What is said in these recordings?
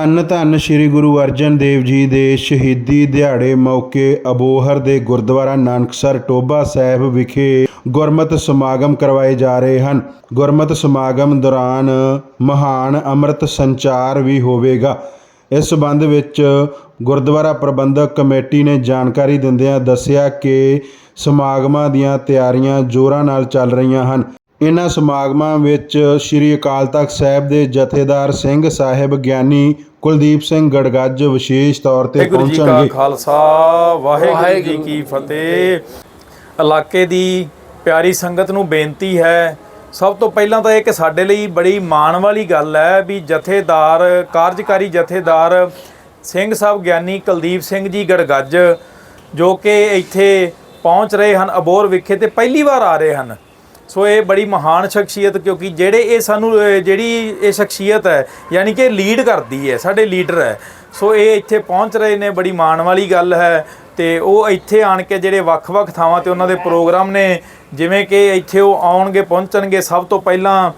ਧੰਨ ਧੰਨ ਸ੍ਰੀ ਗੁਰੂ ਅਰਜਨ ਦੇਵ ਜੀ ਦੇ ਸ਼ਹੀਦੀ ਦਿਹਾੜੇ ਮੌਕੇ ਅਬੋਹਰ ਦੇ ਗੁਰਦੁਆਰਾ ਨਾਨਕਸਰ ਟੋਬਾ ਸਾਹਿਬ ਵਿਖੇ ਗੁਰਮਤਿ ਸਮਾਗਮ ਕਰਵਾਏ ਜਾ ਰਹੇ ਹਨ। ਗੁਰਮਤ ਸਮਾਗਮ ਦੌਰਾਨ ਮਹਾਨ ਅੰਮ੍ਰਿਤ ਸੰਚਾਰ ਵੀ ਹੋਵੇਗਾ। ਇਸ ਸਬੰਧ ਵਿੱਚ ਗੁਰਦੁਆਰਾ ਪ੍ਰਬੰਧਕ ਕਮੇਟੀ ਨੇ ਜਾਣਕਾਰੀ ਦਿੰਦਿਆਂ ਦੱਸਿਆ ਕਿ ਸਮਾਗਮਾਂ ਦੀਆਂ ਤਿਆਰੀਆਂ ਜ਼ੋਰਾਂ ਨਾਲ ਚੱਲ ਰਹੀਆਂ ਹਨ। ਇਹਨਾਂ ਸਮਾਗਮਾਂ ਵਿੱਚ ਸ੍ਰੀ ਅਕਾਲ ਤਖਤ ਸਾਹਿਬ ਦੇ ਜਥੇਦਾਰ ਸਿੰਘ ਸਾਹਿਬ ਗਿਆਨੀ ਕੁਲਦੀਪ ਸਿੰਘ ਗੜਗੱਜ ਵਿਸ਼ੇਸ਼ ਤੌਰ ਤੇ ਵਾਹਿਗੁਰੂ ਜੀ ਕਾ ਪਹੁੰਚਣਗੇ। ਖਾਲਸਾ ਵਾਹਿਗੁਰੂ ਜੀ ਕੀ ਫਤਿਹ। ਇਲਾਕੇ ਦੀ ਪਿਆਰੀ ਸੰਗਤ ਨੂੰ ਬੇਨਤੀ ਹੈ ਸਭ ਤੋਂ ਪਹਿਲਾਂ ਤਾਂ ਇਹ ਕਿ ਸਾਡੇ ਲਈ ਬੜੀ ਮਾਣ ਵਾਲੀ ਗੱਲ ਹੈ ਵੀ ਜਥੇਦਾਰ ਕਾਰਜਕਾਰੀ ਜਥੇਦਾਰ ਸਿੰਘ ਸਾਹਿਬ ਗਿਆਨੀ ਕੁਲਦੀਪ ਸਿੰਘ ਜੀ ਗੜਗੱਜ ਜੋ ਕਿ ਇੱਥੇ ਪਹੁੰਚ ਰਹੇ ਹਨ ਅਬੋਰ ਵਿਖੇ ਤੇ ਪਹਿਲੀ ਵਾਰ ਆ ਰਹੇ ਹਨ। ਸੋ ਇਹ ਬੜੀ ਮਹਾਨ ਸ਼ਖਸੀਅਤ ਕਿਉਂਕਿ ਜਿਹੜੇ ਇਹ ਸਾਨੂੰ ਜਿਹੜੀ ਇਹ ਸ਼ਖਸੀਅਤ ਹੈ, ਯਾਨੀ ਕਿ ਲੀਡ ਕਰਦੀ ਹੈ, ਸਾਡੇ ਲੀਡਰ ਹੈ। ਸੋ ਇਹ ਇੱਥੇ ਪਹੁੰਚ ਰਹੇ ਨੇ, ਬੜੀ ਮਾਣ ਵਾਲੀ ਗੱਲ ਹੈ। ਤੇ ਉਹ ਇੱਥੇ ਆਣ ਕੇ ਜਿਹੜੇ ਵੱਖ-ਵੱਖ ਥਾਵਾਂ ਤੇ ਉਹਨਾਂ ਦੇ ਪ੍ਰੋਗਰਾਮ ਨੇ, ਜਿਵੇਂ ਕਿ ਇੱਥੇ ਉਹ ਆਉਣਗੇ, ਪਹੁੰਚਣਗੇ, ਸਭ ਤੋਂ ਪਹਿਲਾਂ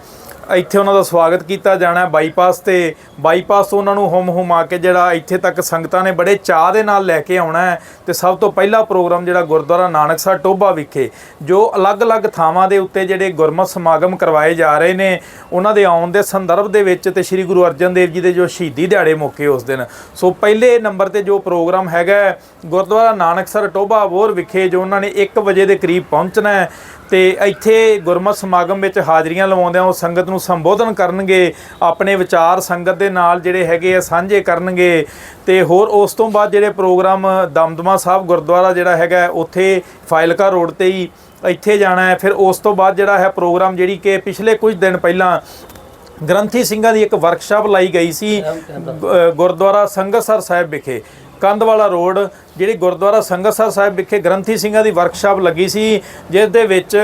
ਇੱਥੇ ਉਹਨਾਂ ਦਾ ਸਵਾਗਤ ਕੀਤਾ ਜਾਣਾ ਬਾਈਪਾਸ ਤੇ। ਬਾਈਪਾਸ ਤੋਂ ਉਹਨਾਂ ਨੂੰ ਹੁਮ ਆ ਕੇ ਜਿਹੜਾ ਇੱਥੇ ਤੱਕ ਸੰਗਤਾਂ ਨੇ ਬੜੇ ਚਾਹ ਦੇ ਨਾਲ ਲੈ ਕੇ ਆਉਣਾ ਹੈ ਤੇ ਸਭ ਤੋਂ ਪਹਿਲਾ ਪ੍ਰੋਗਰਾਮ ਜਿਹੜਾ ਗੁਰਦੁਆਰਾ ਨਾਨਕਸਰ ਟੋਭਾ ਵਿਖੇ ਜੋ ਅਲੱਗ-ਅਲੱਗ ਥਾਵਾਂ ਦੇ ਉੱਤੇ ਜਿਹੜੇ ਗੁਰਮਤਿ ਸਮਾਗਮ ਕਰਵਾਏ ਜਾ ਰਹੇ ਨੇ ਉਹਨਾਂ ਦੇ ਆਉਣ ਦੇ ਸੰਦਰਭ ਦੇ ਵਿੱਚ ਤੇ ਸ੍ਰੀ ਗੁਰੂ ਅਰਜਨ ਦੇਵ ਜੀ ਦੇ ਜੋ ਸ਼ਹੀਦੀ ਦਿਹਾੜੇ ਮੌਕੇ ਉਸ ਦਿਨ। ਸੋ ਪਹਿਲੇ ਨੰਬਰ ਤੇ ਜੋ ਪ੍ਰੋਗਰਾਮ ਹੈਗਾ ਹੈ, ਗੁਰਦੁਆਰਾ ਨਾਨਕਸਰ ਟੋਭਾ ਬੋਰ ਵਿਖੇ ਜੋ ਉਹਨਾਂ ਨੇ 1 ਵਜੇ ਦੇ ਕਰੀਬ ਪਹੁੰਚਣਾ ਹੈ ਤੇ ਇੱਥੇ ਗੁਰਮਤਿ ਸਮਾਗਮ ਵਿੱਚ ਹਾਜ਼ਰੀਆਂ ਲਵਾਉਂਦਿਆਂ ਉਹ ਸੰਗਤ ਨੂੰ ਸੰਬੋਧਨ ਕਰਨਗੇ ਆਪਣੇ ਵਿਚਾਰ ਸੰਗਤ ਦੇ ਨਾਲ ਜਿਹੜੇ ਹੈਗੇ ਆ ਸਾਂਝੇ ਕਰਨਗੇ ਤੇ ਹੋਰ ਉਸ ਤੋਂ ਬਾਅਦ ਜਿਹੜੇ ਪ੍ਰੋਗਰਾਮ ਦਮਦਮਾ ਸਾਹਿਬ ਗੁਰਦੁਆਰਾ ਜਿਹੜਾ ਹੈਗਾ ਉੱਥੇ ਫਾਇਲਕਾ ਰੋਡ ਤੇ ਹੀ ਇੱਥੇ ਜਾਣਾ ਹੈ। ਫਿਰ ਉਸ ਤੋਂ ਬਾਅਦ ਜਿਹੜਾ ਹੈ ਪ੍ਰੋਗਰਾਮ ਜਿਹੜੀ ਕਿ ਪਿਛਲੇ ਕੁਝ ਦਿਨ ਪਹਿਲਾਂ ਗ੍ਰੰਥੀ ਸਿੰਘਾਂ ਦੀ ਇੱਕ ਵਰਕਸ਼ਾਪ ਲਾਈ ਗਈ ਸੀ ਗੁਰਦੁਆਰਾ ਸੰਗਤਸਰ ਸਾਹਿਬ ਵਿਖੇ। ਕੰਦਵਾਲਾ ਰੋਡ ਜਿਹੜੀ ਗੁਰਦੁਆਰਾ ਸੰਗਤਸਰ ਸਾਹਿਬ ਵਿਖੇ ਗ੍ਰੰਥੀ ਸਿੰਘਾਂ ਦੀ ਵਰਕਸ਼ਾਪ ਲੱਗੀ ਸੀ ਜਿਸ ਦੇ ਵਿੱਚ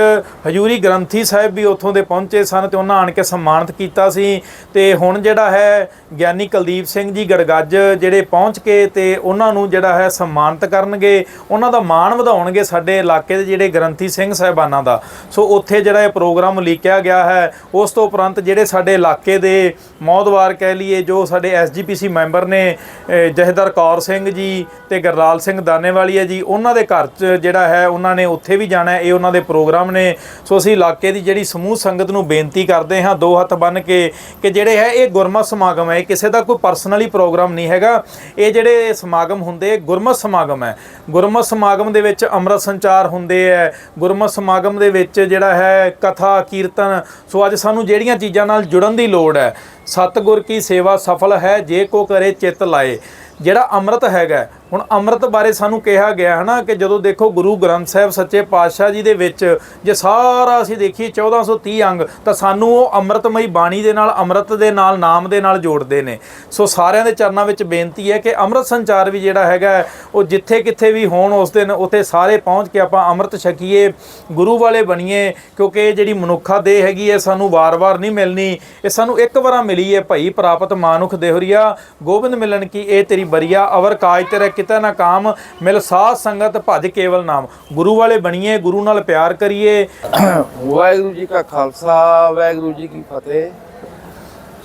ਹਜੂਰੀ ਗ੍ਰੰਥੀ ਸਾਹਿਬ ਵੀ ਉੱਥੋਂ ਦੇ ਪਹੁੰਚੇ ਸਨ ਤੇ ਉਹਨਾਂ ਆਣ ਕੇ ਸਨਮਾਨਿਤ ਕੀਤਾ ਸੀ। ਤੇ ਹੁਣ ਜਿਹੜਾ ਹੈ ਗਿਆਨੀ ਕੁਲਦੀਪ ਸਿੰਘ ਜੀ ਗੜਗੱਜ ਜਿਹੜੇ ਪਹੁੰਚ ਕੇ ਤੇ ਉਹਨਾਂ ਨੂੰ ਜਿਹੜਾ ਹੈ ਸਨਮਾਨਿਤ ਕਰਨਗੇ। ਉਹਨਾਂ ਦਾ ਮਾਣ ਵਧਾਉਣਗੇ ਸਾਡੇ ਇਲਾਕੇ ਦੇ ਜਿਹੜੇ ਗ੍ਰੰਥੀ ਸਿੰਘ ਸਾਹਿਬਾਨਾਂ ਦਾ। ਸੋ ਉੱਥੇ ਜਿਹੜਾ ਇਹ ਪ੍ਰੋਗਰਾਮ ਲਿਖਿਆ ਗਿਆ ਹੈ, ਉਸ ਤੋਂ ਉਪਰੰਤ ਜਿਹੜੇ ਸਾਡੇ ਇਲਾਕੇ ਦੇ ਮੌਦਵਾਰ ਕਹਿ ਲਈਏ, ਜੋ ਸਾਡੇ ਐਸਜੀਪੀਸੀ ਮੈਂਬਰ ਨੇ, ਅਹ ਕੌਰ ਸਿੰਘ ਜੀ ਤੇ ਗਰਲਾਲ ਸਿੰਘ ਦਾਨੇਵਾਲੀਆ ਜੀ। ਉਹਨਾਂ ਦੇ ਘਰ 'ਚ ਜਿਹੜਾ ਹੈ, ਉਹਨਾਂ ਨੇ ਉੱਥੇ ਵੀ ਜਾਣਾ ਹੈ। ਇਹ ਉਹਨਾਂ ਦੇ ਪ੍ਰੋਗਰਾਮ ਨੇ। ਸੋ ਅਸੀਂ ਇਲਾਕੇ ਦੀ ਜਿਹੜੀ ਸਮੂਹ ਸੰਗਤ ਨੂੰ ਬੇਨਤੀ ਕਰਦੇ ਹਾਂ, ਦੋ ਹੱਥ ਬੰਨ ਕੇ, ਕਿ ਜਿਹੜੇ ਹੈ, ਇਹ ਗੁਰਮਤ ਸਮਾਗਮ ਹੈ। ਇਹ ਕਿਸੇ ਦਾ ਕੋਈ ਪਰਸਨਲੀ ਪ੍ਰੋਗਰਾਮ ਨਹੀਂ ਹੈਗਾ। ਇਹ ਜਿਹੜੇ ਸਮਾਗਮ ਹੁੰਦੇ ਗੁਰਮਤ ਸਮਾਗਮ ਹੈ। ਗੁਰਮਤ ਸਮਾਗਮ ਦੇ ਵਿੱਚ ਅੰਮ੍ਰਿਤ ਸੰਚਾਰ ਹੁੰਦੇ ਹੈ। ਗੁਰਮਤ ਸਮਾਗਮ ਦੇ ਵਿੱਚ ਜਿਹੜਾ ਹੈ, ਕਥਾ, ਕੀਰਤਨ। ਸੋ ਅੱਜ ਸਾਨੂੰ ਜਿਹੜੀਆਂ ਚੀਜ਼ਾਂ ਨਾਲ ਜੁੜਨ ਦੀ ਲੋੜ ਹੈ, ਸਤਿਗੁਰ ਕੀ ਸੇਵਾ ਸਫਲ ਹੈ, ਜੇ ਕੋ ਕਰੇ ਚਿੱਤ ਲਾਏ। ਜਿਹੜਾ ਅੰਮ੍ਰਿਤ ਹੈਗਾ ਹੁਣ ਅੰਮ੍ਰਿਤ ਬਾਰੇ ਸਾਨੂੰ ਕਿਹਾ ਗਿਆ ਹੈ ਨਾ ਕਿ ਜਦੋਂ ਦੇਖੋ ਗੁਰੂ ਗ੍ਰੰਥ ਸਾਹਿਬ ਸੱਚੇ ਪਾਤਸ਼ਾਹ ਜੀ ਦੇ ਵਿੱਚ ਜੇ ਸਾਰਾ ਅਸੀਂ ਦੇਖੀਏ 1430 ਅੰਗ, ਤਾਂ ਸਾਨੂੰ ਉਹ ਅੰਮ੍ਰਿਤਮਈ ਬਾਣੀ ਦੇ ਨਾਲ, ਅੰਮ੍ਰਿਤ ਦੇ ਨਾਲ, ਨਾਮ ਦੇ ਨਾਲ ਜੋੜਦੇ ਨੇ। ਸੋ ਸਾਰਿਆਂ ਦੇ ਚਰਨਾਂ ਵਿੱਚ ਬੇਨਤੀ ਹੈ ਕਿ ਅੰਮ੍ਰਿਤ ਸੰਚਾਰ ਵੀ ਜਿਹੜਾ ਹੈਗਾ, ਉਹ ਜਿੱਥੇ ਕਿੱਥੇ ਵੀ ਹੋਣ ਉਸ ਦਿਨ ਉੱਥੇ ਸਾਰੇ ਪਹੁੰਚ ਕੇ ਆਪਾਂ ਅੰਮ੍ਰਿਤ ਛਕੀਏ, ਗੁਰੂ ਵਾਲੇ ਬਣੀਏ, ਕਿਉਂਕਿ ਇਹ ਜਿਹੜੀ ਮਨੁੱਖਾ ਦੇਹ ਹੈਗੀ ਹੈ, ਸਾਨੂੰ ਵਾਰ-ਵਾਰ ਨਹੀਂ ਮਿਲਣੀ। ਇਹ ਸਾਨੂੰ ਇੱਕ ਵਾਰਾਂ ਮਿਲੀ ਹੈ, ਭਈ ਪ੍ਰਾਪਤ ਮਾਨੁਖ ਦੇਹਰੀਆ, ਗੋਬਿੰਦ ਮਿਲਣ ਕੀ ਇਹ ਤੇਰੀ ਬਰੀਆ, ਅਵਰ ਕਾਜ ਤੇਰੇ ਕਿਤੇ ਨਾ ਕਾਮ, ਮਿਲ ਸਾਧ ਸੰਗਤ ਭਜ ਕੇਵਲ ਨਾਮ। ਗੁਰੂ ਵਾਲੇ ਬਣੀਏ, ਗੁਰੂ ਨਾਲ ਪਿਆਰ ਕਰੀਏ। ਵਾਹਿਗੁਰੂ ਜੀ ਕਾ ਖਾਲਸਾ, ਵਾਹਿਗੁਰੂ ਜੀ ਕੀ ਫਤਿਹ।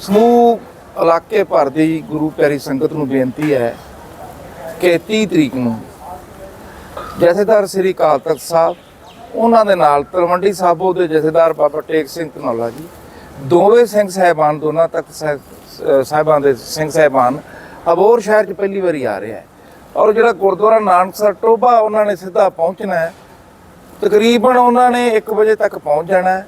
ਸਮੂਹ ਇਲਾਕੇ ਭਰ ਦੀ ਗੁਰੂ ਪਿਆਰੀ ਸੰਗਤ ਨੂੰ ਬੇਨਤੀ ਹੈ ਕਿ 30 ਤਰੀਕ ਨੂੰ ਜਥੇਦਾਰ ਸ੍ਰੀ ਅਕਾਲ ਤਖਤ ਸਾਹਿਬ, ਉਹਨਾਂ ਦੇ ਨਾਲ ਤਲਵੰਡੀ ਸਾਬੋ ਦੇ ਜਥੇਦਾਰ ਬਾਬਾ ਟੇਕ ਸਿੰਘ ਧਨੌਲਾ ਜੀ, ਦੋਵੇਂ ਸਿੰਘ ਸਾਹਿਬਾਨ, ਦੋਨਾਂ ਤਖਤ ਸਾਹਿਬ ਅਹ ਸਾਹਿਬਾਨ ਦੇ ਸਿੰਘ ਸਾਹਿਬਾਨ ਅਬੋਰ ਸ਼ਹਿਰ 'ਚ ਪਹਿਲੀ ਵਾਰੀ ਆ ਰਿਹਾ ਹੈ। ਔਰ ਜਿਹੜਾ ਗੁਰਦੁਆਰਾ ਨਾਨਕਸਰ ਟੋਭਾ ਉਹਨਾਂ ਨੇ ਸਿੱਧਾ ਪਹੁੰਚਣਾ ਹੈ। ਤਕਰੀਬਨ ਉਹਨਾਂ ਨੇ 1 ਵਜੇ ਤੱਕ ਪਹੁੰਚ ਜਾਣਾ ਹੈ।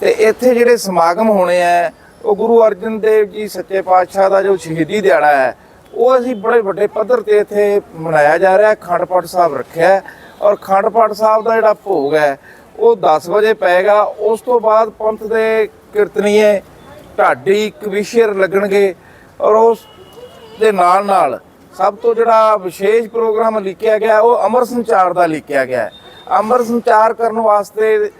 ਤੇ ਇੱਥੇ ਜਿਹੜੇ ਸਮਾਗਮ ਹੋਣੇ ਆ ਉਹ ਗੁਰੂ ਅਰਜਨ ਦੇਵ ਜੀ ਸੱਚੇ ਪਾਤਸ਼ਾਹ ਦਾ ਜੋ ਸ਼ਹੀਦੀ ਦਿਹਾੜਾ ਹੈ, ਉਹ ਅਸੀਂ ਬੜੇ ਵੱਡੇ ਪੱਧਰ ਤੇ ਇੱਥੇ ਮਨਾਇਆ ਜਾ ਰਿਹਾ ਹੈ ਖੰਡ ਪਾਠ ਸਾਹਿਬ ਰੱਖਿਆ ਔਰ ਖੰਡ ਪਾਠ ਸਾਹਿਬ ਦਾ ਜਿਹੜਾ ਭੋਗ ਹੈ, ਉਹ 10 ਵਜੇ ਪਏਗਾ। ਉਸ ਤੋਂ ਬਾਅਦ ਪੰਥ ਦੇ ਕੀਰਤਨੀਏ ਢਾਡੀ ਕਵਿਸ਼ਰ ਲੱਗਣਗੇ। ਔਰ ਉਸ ਦੇ ਨਾਲ ਨਾਲ ਸਭ ਤੋਂ ਜਿਹੜਾ ਵਿਸ਼ੇਸ਼ ਪ੍ਰੋਗਰਾਮ ਲਿਖਿਆ ਗਿਆ, ਉਹ ਅਮਰ ਸੰਚਾਰ ਦਾ ਲਿਖਿਆ ਗਿਆ ਹੈ। ਅਮਰ ਸੰਚਾਰ ਕਰਨ ਵਾਸਤੇ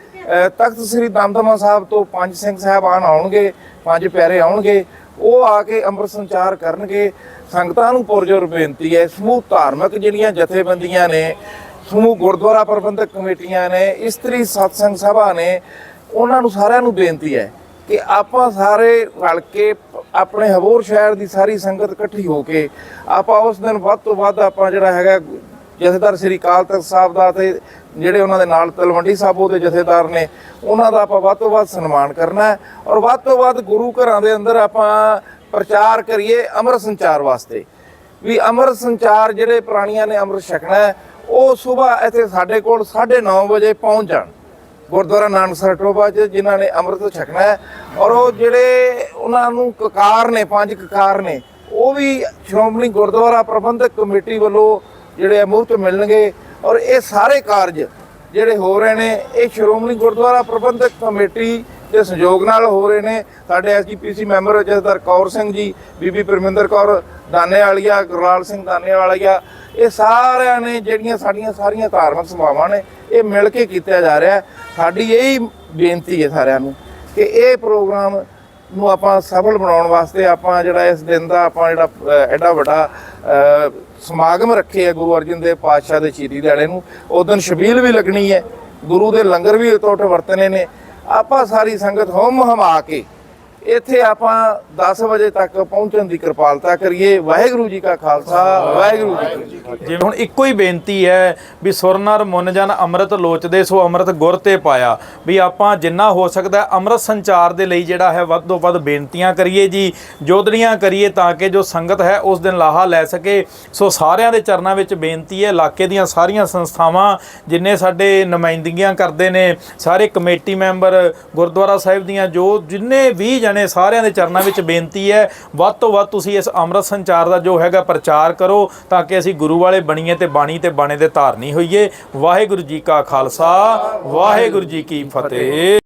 ਤਖਤ ਸ੍ਰੀ ਦਮਦਮਾ ਸਾਹਿਬ ਤੋਂ ਪੰਜ ਸਿੰਘ ਸਾਹਿਬਾਨ ਆਉਣਗੇ, ਪੰਜ ਪਿਆਰੇ ਆਉਣਗੇ, ਉਹ ਆ ਕੇ ਅੰਮ੍ਰਿਤ ਸੰਚਾਰ ਕਰਨਗੇ। ਸੰਗਤਾਂ ਨੂੰ ਪੁਰਜੋਰ ਬੇਨਤੀ ਹੈ, ਸਮੂਹ ਧਾਰਮਿਕ ਜਿਹੜੀਆਂ ਜਥੇਬੰਦੀਆਂ ਨੇ, ਸਮੂਹ ਗੁਰਦੁਆਰਾ ਪ੍ਰਬੰਧਕ ਕਮੇਟੀਆਂ ਨੇ, ਇਸਤਰੀ ਸਤਸੰਗ ਸਭਾ ਨੇ, ਉਹਨਾਂ ਨੂੰ ਸਾਰਿਆਂ ਨੂੰ ਬੇਨਤੀ ਹੈ ਕਿ ਆਪਾਂ ਸਾਰੇ ਰਲ ਕੇ ਆਪਣੇ ਹਬੋਰ ਸ਼ਹਿਰ ਦੀ ਸਾਰੀ ਸੰਗਤ ਇਕੱਠੀ ਹੋ ਕੇ ਆਪਾਂ ਉਸ ਦਿਨ ਵੱਧ ਤੋਂ ਵੱਧ ਆਪਾਂ ਜਿਹੜਾ ਹੈਗਾ ਜਥੇਦਾਰ ਸ੍ਰੀ ਅਕਾਲ ਤਖਤ ਸਾਹਿਬ ਦਾ ਤੇ ਜਿਹੜੇ ਉਹਨਾਂ ਦੇ ਨਾਲ ਤਲਵੰਡੀ ਸਾਬੋ ਦੇ ਜਥੇਦਾਰ ਨੇ, ਉਹਨਾਂ ਦਾ ਆਪਾਂ ਵੱਧ ਤੋਂ ਵੱਧ ਸਨਮਾਨ ਕਰਨਾ ਹੈ ਔਰ ਵੱਧ ਤੋਂ ਵੱਧ ਗੁਰੂ ਘਰਾਂ ਦੇ ਅੰਦਰ ਆਪਾਂ ਪ੍ਰਚਾਰ ਕਰੀਏ ਅਮਰ ਸੰਚਾਰ ਵਾਸਤੇ। ਵੀ ਅਮਰ ਸੰਚਾਰ ਜਿਹੜੇ ਪ੍ਰਾਣੀਆਂ ਨੇ ਅੰਮ੍ਰਿਤ ਛਕਣਾ ਉਹ ਸਵੇਰ ਇੱਥੇ ਸਾਡੇ ਕੋਲ 9:30 ਵਜੇ ਪਹੁੰਚ ਜਾਣ। ਗੁਰਦੁਆਰਾ ਨਾਨਕਸਰ ਟੋਬਾ 'ਚ, ਜਿਨ੍ਹਾਂ ਨੇ ਅੰਮ੍ਰਿਤ ਛਕਣਾ ਹੈ। ਔਰ ਉਹ ਜਿਹੜੇ ਉਹਨਾਂ ਨੂੰ ਕਕਾਰ ਨੇ, ਪੰਜ ਕਕਾਰ ਨੇ, ਉਹ ਵੀ ਸ਼੍ਰੋਮਣੀ ਗੁਰਦੁਆਰਾ ਪ੍ਰਬੰਧਕ ਕਮੇਟੀ ਵੱਲੋਂ ਜਿਹੜੇ ਮੁਫਤ ਮਿਲਣਗੇ। ਔਰ ਇਹ ਸਾਰੇ ਕਾਰਜ ਜਿਹੜੇ ਹੋ ਰਹੇ ਨੇ, ਇਹ ਸ਼੍ਰੋਮਣੀ ਗੁਰਦੁਆਰਾ ਪ੍ਰਬੰਧਕ ਕਮੇਟੀ ਦੇ ਸਹਿਯੋਗ ਨਾਲ ਹੋ ਰਹੇ ਨੇ। ਸਾਡੇ ਐਸਜੀਪੀਸੀ ਮੈਂਬਰ ਜਥੇਦਾਰ ਕੌਰ ਸਿੰਘ ਜੀ, ਬੀਬੀ ਪਰਮਿੰਦਰ ਕੌਰ ਦਾਨੇ ਵਾਲੀਆ ਗੁਰਲਾਲ ਸਿੰਘ ਦਾਨੇ ਵਾਲੀਆ ਇਹ ਸਾਰਿਆਂ ਨੇ ਜਿਹੜੀਆਂ ਸਾਡੀਆਂ ਸਾਰੀਆਂ ਧਾਰਮਿਕ ਸਭਾਵਾਂ ਨੇ, ਇਹ ਮਿਲ ਕੇ ਕੀਤਾ ਜਾ ਰਿਹਾ। ਸਾਡੀ ਇਹੀ ਬੇਨਤੀ ਹੈ ਸਾਰਿਆਂ ਨੂੰ ਕਿ ਇਹ ਪ੍ਰੋਗਰਾਮ ਨੂੰ ਆਪਾਂ ਸਫਲ ਬਣਾਉਣ ਵਾਸਤੇ ਆਪਾਂ ਜਿਹੜਾ ਇਸ ਦਿਨ ਦਾ ਆਪਾਂ ਜਿਹੜਾ ਐਡਾ ਵੱਡਾ ਸਮਾਗਮ ਰੱਖੇ ਹੈ ਗੁਰੂ ਅਰਜਨ ਦੇਵ ਪਾਤਸ਼ਾਹ ਦੇ ਸ਼ਹੀਦੀ ਦਿਹਾੜੇ ਨੂੰ। ਉਸ ਦਿਨ ਸ਼ਬੀਲ ਵੀ ਲੱਗਣੀ ਹੈ, ਗੁਰੂ ਦੇ ਲੰਗਰ ਵੀ ਟੁੱਟ ਵਰਤਨੇ ਨੇ। ਆਪਾਂ ਸਾਰੀ ਸੰਗਤ ਹੋਮ ਹਮਾ ਕੇ ਇੱਥੇ ਆਪਾਂ 10 ਵਜੇ ਤੱਕ ਪਹੁੰਚਣ ਦੀ ਕਿਰਪਾਲਤਾ ਕਰੀਏ। ਵਾਹਿਗੁਰੂ ਜੀ ਕਾ ਖਾਲਸਾ, ਵਾਹਿਗੁਰੂ ਜੀ ਕੀ ਫਤਿਹ। ਹੁਣ ਇੱਕੋ ਹੀ ਬੇਨਤੀ ਹੈ ਵੀ ਸੁਰਨਰ ਮੁੰਨ ਜਨ ਅੰਮ੍ਰਿਤ ਲੋਚਦੇ ਸੋ ਅੰਮ੍ਰਿਤ ਗੁਰ ਤੇ ਪਾਇਆ। ਵੀ ਆਪਾਂ ਜਿੰਨਾ ਹੋ ਸਕਦਾ ਅੰਮ੍ਰਿਤ ਸੰਚਾਰ ਦੇ ਲਈ ਜਿਹੜਾ ਹੈ ਵੱਧ ਤੋਂ ਵੱਧ ਬੇਨਤੀਆਂ ਕਰੀਏ ਜੀ ਜੋਦੜੀਆਂ ਕਰੀਏ ਤਾਂ ਕਿ ਜੋ ਸੰਗਤ ਹੈ ਉਸ ਦਿਨ ਲਾਹਾ ਲੈ ਸਕੇ। ਸੋ ਸਾਰਿਆਂ ਦੇ ਚਰਨਾਂ ਵਿੱਚ ਬੇਨਤੀ ਹੈ, ਇਲਾਕੇ ਦੀਆਂ ਸਾਰੀਆਂ ਸੰਸਥਾਵਾਂ ਜਿੰਨੇ ਸਾਡੇ ਨੁਮਾਇੰਦਗੀਆਂ ਕਰਦੇ ਨੇ, ਸਾਰੇ ਕਮੇਟੀ ਮੈਂਬਰ, ਗੁਰਦੁਆਰਾ ਸਾਹਿਬ ਦੀਆਂ ਜੋ ਜਿੰਨੇ ਵੀ ਜਣੇ ਸਾਰਿਆਂ ਦੇ ਚਰਨਾਂ ਵਿੱਚ ਬੇਨਤੀ ਹੈ, ਵੱਧ ਤੋਂ ਵੱਧ ਤੁਸੀਂ ਇਸ ਅੰਮ੍ਰਿਤ ਸੰਚਾਰ ਦਾ ਜੋ ਹੈਗਾ ਪ੍ਰਚਾਰ ਕਰੋ ਤਾਂ ਕਿ ਅਸੀਂ ਗੁਰੂ ਵਾਲੇ ਬਣੀਏ ਤੇ ਬਾਣੀ ਤੇ ਬਾਣੇ ਦੇ ਧਾਰਨੀ ਹੋਈਏ। ਵਾਹਿਗੁਰੂ ਜੀ ਕਾ ਖਾਲਸਾ, ਵਾਹਿਗੁਰੂ ਜੀ ਕੀ ਫਤਿਹ।